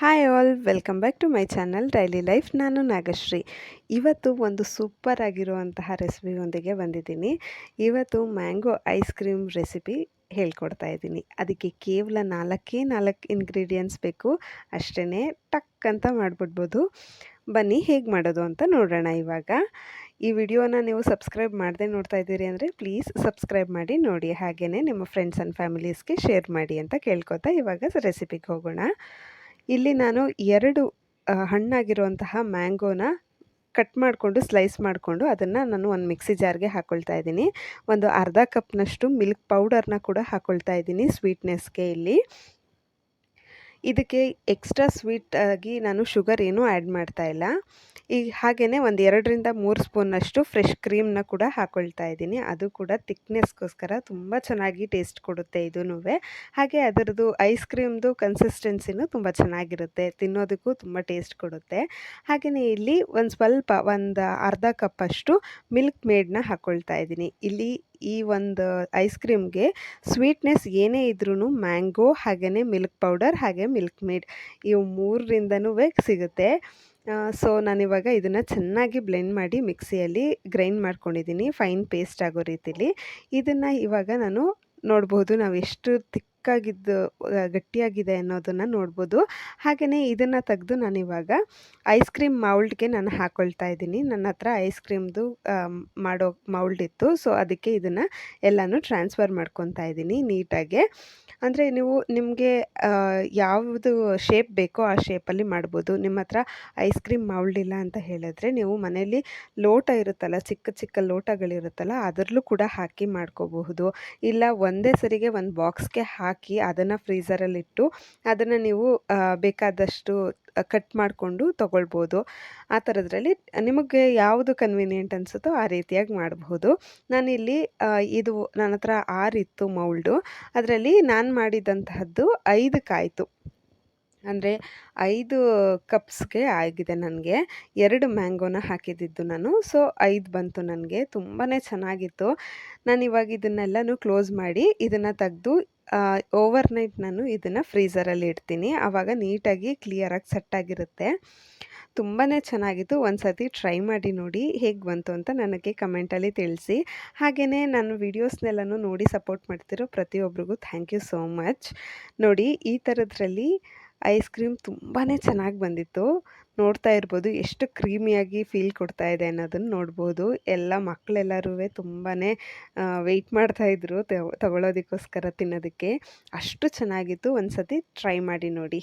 Hi all welcome back to my channel daily life ನಾನು ನಾಗಶ್ರೀ. ಇವತ್ತು ಒಂದು ಸೂಪರ್ ಆಗಿರುವಂತಹ ರೆಸಿಪಿಯೊಂದಿಗೆ ಬಂದಿದ್ದೀನಿ. ಇವತ್ತು ಮ್ಯಾಂಗೋ ಐಸ್ ಕ್ರೀಮ್ ರೆಸಿಪಿ ಹೇಳ್ಕೊಡ್ತಾ ಇದ್ದೀನಿ. ಅದಕ್ಕೆ ಕೇವಲ ನಾಲ್ಕೇ ನಾಲ್ಕು ಇಂಗ್ರೀಡಿಯೆಂಟ್ಸ್ ಬೇಕು. ಅಷ್ಟೇ ಟಕ್ ಅಂತ ಮಾಡಿಬಿಡ್ಬೋದು. ಬನ್ನಿ ಹೇಗೆ ಮಾಡೋದು ಅಂತ ನೋಡೋಣ ಇವಾಗ. ಈ ವಿಡಿಯೋನ ನೀವು ಸಬ್ಸ್ಕ್ರೈಬ್ ಮಾಡದೆ ನೋಡ್ತಾ ಇದ್ದೀರಿ ಅಂದರೆ ಪ್ಲೀಸ್ ಸಬ್ಸ್ಕ್ರೈಬ್ ಮಾಡಿ, ನೋಡಿ. ಹಾಗೆಯೇ ನಿಮ್ಮ ಫ್ರೆಂಡ್ಸ್ ಆ್ಯಂಡ್ ಫ್ಯಾಮಿಲೀಸ್ಗೆ ಶೇರ್ ಮಾಡಿ ಅಂತ ಕೇಳ್ಕೊತಾ ಇವಾಗ ರೆಸಿಪಿಗೆ ಹೋಗೋಣ. ಇಲ್ಲಿ ನಾನು ಎರಡು ಹಣ್ಣಾಗಿರುವಂತಹ ಮ್ಯಾಂಗೋನ ಕಟ್ ಮಾಡಿಕೊಂಡು, ಸ್ಲೈಸ್ ಮಾಡಿಕೊಂಡು ಅದನ್ನು ನಾನು ಒಂದು ಮಿಕ್ಸಿ ಜಾರ್ಗೆ ಹಾಕ್ಕೊಳ್ತಾ ಇದ್ದೀನಿ. ಒಂದು ಅರ್ಧ ಕಪ್ನಷ್ಟು ಮಿಲ್ಕ್ ಪೌಡರ್ನ ಕೂಡ ಹಾಕ್ಕೊಳ್ತಾ ಇದ್ದೀನಿ ಸ್ವೀಟ್ನೆಸ್ಗೆ ಇಲ್ಲಿ. ಇದಕ್ಕೆ ಎಕ್ಸ್ಟ್ರಾ ಸ್ವೀಟ್ ಆಗಿ ನಾನು ಶುಗರ್ ಏನೂ ಆ್ಯಡ್ ಮಾಡ್ತಾ ಇಲ್ಲ. ಈಗ ಹಾಗೆಯೇ ಒಂದು ಎರಡರಿಂದ ಮೂರು ಸ್ಪೂನಷ್ಟು ಫ್ರೆಶ್ ಕ್ರೀಮ್ನ ಕೂಡ ಹಾಕ್ಕೊಳ್ತಾ ಇದ್ದೀನಿ. ಅದು ಕೂಡ ತಿಕ್ನೆಸ್ಗೋಸ್ಕರ ತುಂಬ ಚೆನ್ನಾಗಿ ಟೇಸ್ಟ್ ಕೊಡುತ್ತೆ ಇದೂ ಹಾಗೆ ಅದರದ್ದು ಐಸ್ ಕ್ರೀಮ್ದು ಕನ್ಸಿಸ್ಟೆನ್ಸಿನೂ ತುಂಬ ಚೆನ್ನಾಗಿರುತ್ತೆ. ತಿನ್ನೋದಕ್ಕೂ ತುಂಬ ಟೇಸ್ಟ್ ಕೊಡುತ್ತೆ. ಹಾಗೆಯೇ ಇಲ್ಲಿ ಒಂದು ಸ್ವಲ್ಪ ಒಂದು ಅರ್ಧ ಕಪ್ಪಷ್ಟು ಮಿಲ್ಕ್ ಮೇಡನ್ನ ಹಾಕ್ಕೊಳ್ತಾ ಇದ್ದೀನಿ. ಇಲ್ಲಿ ಈ ಒಂದು ಐಸ್ ಕ್ರೀಮ್ಗೆ ಸ್ವೀಟ್ನೆಸ್ ಏನೇ ಇದ್ರೂ ಮ್ಯಾಂಗೋ ಹಾಗೆಯೇ ಮಿಲ್ಕ್ ಪೌಡರ್ ಹಾಗೆ ಮಿಲ್ಕ್ ಮೇಡ್ ಇವು ಮೂರರಿಂದನೂ ಸಿಗುತ್ತೆ. ಸೊ ನಾನಿವಾಗ ಇದನ್ನು ಚೆನ್ನಾಗಿ ಬ್ಲೆಂಡ್ ಮಾಡಿ ಮಿಕ್ಸಿಯಲ್ಲಿ ಗ್ರೈಂಡ್ ಮಾಡ್ಕೊಂಡಿದ್ದೀನಿ ಫೈನ್ ಪೇಸ್ಟ್ ಆಗೋ ರೀತಿಲಿ. ಇದನ್ನು ಇವಾಗ ನಾನು ನೋಡ್ಬೋದು ನಾವು ಎಷ್ಟು ತಿಕ್ಕಾಗಿದ್ದು ಗಟ್ಟಿಯಾಗಿದೆ ಅನ್ನೋದನ್ನು ನೋಡ್ಬೋದು. ಹಾಗೆಯೇ ಇದನ್ನು ತೆಗೆದು ನಾನಿವಾಗ ಐಸ್ ಕ್ರೀಮ್ ಮೌಲ್ಡ್ಗೆ ನಾನು ಹಾಕ್ಕೊಳ್ತಾ ಇದ್ದೀನಿ. ನನ್ನ ಹತ್ರ ಐಸ್ ಕ್ರೀಮ್ದು ಮಾಡೋ ಮೌಲ್ಡ್ ಇತ್ತು. ಸೊ, ಅದಕ್ಕೆ ಇದನ್ನು ಎಲ್ಲನೂ ಟ್ರಾನ್ಸ್ಫರ್ ಮಾಡ್ಕೊತಾ ಇದ್ದೀನಿ ನೀಟಾಗೆ. ಅಂದರೆ ನೀವು ನಿಮಗೆ ಯಾವುದು ಶೇಪ್ ಬೇಕೋ ಆ ಶೇಪಲ್ಲಿ ಮಾಡ್ಬೋದು. ನಿಮ್ಮ ಹತ್ರ ಐಸ್ ಕ್ರೀಮ್ ಮೌಲ್ಡ್ ಇಲ್ಲ ಅಂತ ಹೇಳಿದ್ರೆ ನೀವು ಮನೆಯಲ್ಲಿ ಲೋಟ ಇರುತ್ತಲ್ಲ, ಚಿಕ್ಕ ಚಿಕ್ಕ ಲೋಟಗಳಿರುತ್ತಲ್ಲ, ಅದರಲ್ಲೂ ಕೂಡ ಹಾಕಿ ಮಾಡ್ಕೋಬಹುದು. ಇಲ್ಲ ಒಂದೇ ಸರಿಗೆ ಒಂದು ಬಾಕ್ಸ್ಗೆ ಹಾಕಿ ಅದನ್ನು ಫ್ರೀಝರಲ್ಲಿಟ್ಟು ಅದನ್ನು ನೀವು ಬೇಕಾದಷ್ಟು ಕಟ್ ಮಾಡಿಕೊಂಡು ತೊಗೊಳ್ಬೋದು. ಆ ಥರದ್ರಲ್ಲಿ ನಿಮಗೆ ಯಾವುದು ಕನ್ವೀನಿಯೆಂಟ್ ಅನಿಸುತ್ತೋ ಆ ರೀತಿಯಾಗಿ ಮಾಡಬಹುದು ನಾನಿಲ್ಲಿ ಇದು ನನ್ನ ಹತ್ರ ಆರಿತ್ತು ಮೌಲ್ಡು ಅದರಲ್ಲಿ ನಾನು ಮಾಡಿದಂತಹದ್ದು ಐದು ಕಾಯಿತು. ಅಂದರೆ ಐದು ಕಪ್ಸ್ಗೆ ಆಗಿದೆ ನನಗೆ. ಎರಡು ಮ್ಯಾಂಗೋನ ಹಾಕಿದ್ದಿದ್ದು ನಾನು. ಸೊ, ಐದು ಬಂತು ನನಗೆ. ತುಂಬಾ ಚೆನ್ನಾಗಿತ್ತು. ನಾನು ಇವಾಗ ಇದನ್ನೆಲ್ಲನೂ ಕ್ಲೋಸ್ ಮಾಡಿ ಇದನ್ನು ತೆಗೆದು ಓವರ್ ನೈಟ್ ನಾನು ಇದನ್ನು ಫ್ರೀಸರಲ್ಲಿ ಇಡ್ತೀನಿ. ಆವಾಗ ನೀಟಾಗಿ ಕ್ಲಿಯರಾಗಿ ಸೆಟ್ಟಾಗಿರುತ್ತೆ. ತುಂಬಾ ಚೆನ್ನಾಗಿತ್ತು. ಒಂದು ಸತಿ ಟ್ರೈ ಮಾಡಿ ನೋಡಿ ಹೇಗೆ ಬಂತು ಅಂತ ನನಗೆ ಕಮೆಂಟಲ್ಲಿ ತಿಳಿಸಿ. ಹಾಗೆಯೇ ನನ್ನ ವೀಡಿಯೋಸ್ನೆಲ್ಲನೂ ನೋಡಿ ಸಪೋರ್ಟ್ ಮಾಡ್ತಿರೋ ಪ್ರತಿಯೊಬ್ಬರಿಗೂ ಥ್ಯಾಂಕ್ ಯು ಸೋ ಮಚ್. ನೋಡಿ, ಈ ಥರದ್ರಲ್ಲಿ ಐಸ್ ಕ್ರೀಮ್ ತುಂಬಾ ಚೆನ್ನಾಗಿ ಬಂದಿತ್ತು. ನೋಡ್ತಾ ಇರ್ಬೋದು ಎಷ್ಟು ಕ್ರೀಮಿಯಾಗಿ ಫೀಲ್ ಕೊಡ್ತಾ ಇದೆ ಅನ್ನೋದನ್ನು ನೋಡ್ಬೋದು. ಎಲ್ಲ ಮಕ್ಕಳೆಲ್ಲರೂ ತುಂಬಾ ವೆಯ್ಟ್ ಮಾಡ್ತಾಯಿದ್ರು ತಗೊಳ್ಳೋದಕ್ಕೋಸ್ಕರ ತಿನ್ನೋದಕ್ಕೆ. ಅಷ್ಟು ಚೆನ್ನಾಗಿತ್ತು. ಒಂದು ಸತಿ ಟ್ರೈ ಮಾಡಿ ನೋಡಿ.